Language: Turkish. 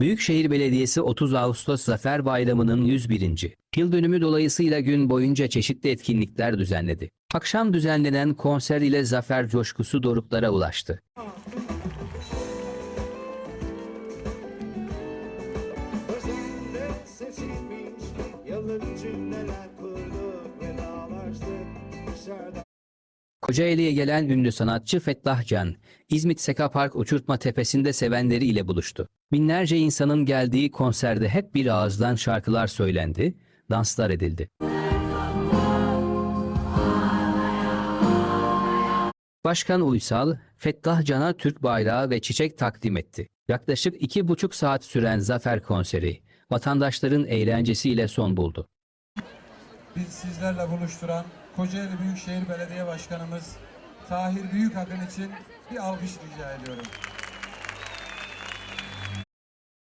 Büyükşehir Belediyesi 30 Ağustos Zafer Bayramı'nın 101. yıl dönümü dolayısıyla gün boyunca çeşitli etkinlikler düzenledi. Akşam düzenlenen konser ile zafer coşkusu doruklara ulaştı. Yıllık cümleler kurduk ve dağlaştık dışarıda. Kocaeli'ye gelen ünlü sanatçı Fettah Can, İzmit Seka Park Uçurtma Tepesi'nde sevenleriyle buluştu. Binlerce insanın geldiği konserde hep bir ağızdan şarkılar söylendi, danslar edildi. Başkan Uysal, Fettah Can'a Türk bayrağı ve çiçek takdim etti. Yaklaşık iki buçuk saat süren zafer konseri, vatandaşların eğlencesiyle son buldu. Biz sizlerle buluşturan Kocaeli Büyükşehir Belediye Başkanımız Tahir Büyükakın için bir alkış rica ediyorum.